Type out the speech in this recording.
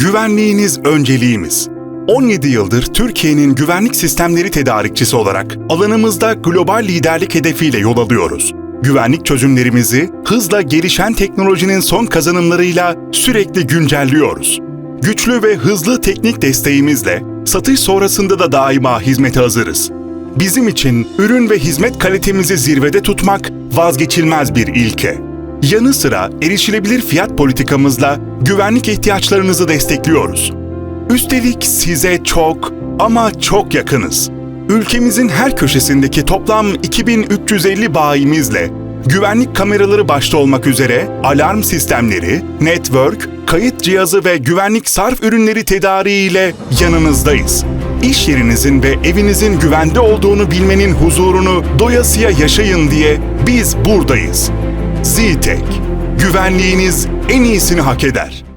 Güvenliğiniz önceliğimiz. 17 yıldır Türkiye'nin güvenlik sistemleri tedarikçisi olarak alanımızda global liderlik hedefiyle yol alıyoruz. Güvenlik çözümlerimizi hızla gelişen teknolojinin son kazanımlarıyla sürekli güncelliyoruz. Güçlü ve hızlı teknik desteğimizle satış sonrasında da daima hizmete hazırız. Bizim için ürün ve hizmet kalitemizi zirvede tutmak vazgeçilmez bir ilke. Yanı sıra erişilebilir fiyat politikamızla güvenlik ihtiyaçlarınızı destekliyoruz. Üstelik size çok ama çok yakınız. Ülkemizin her köşesindeki toplam 2350 bayimizle güvenlik kameraları başta olmak üzere alarm sistemleri, network, kayıt cihazı ve güvenlik sarf ürünleri tedariğiyle yanınızdayız. İş yerinizin ve evinizin güvende olduğunu bilmenin huzurunu doyasıya yaşayın diye biz buradayız. Z-Tek. Güvenliğiniz en iyisini hak eder.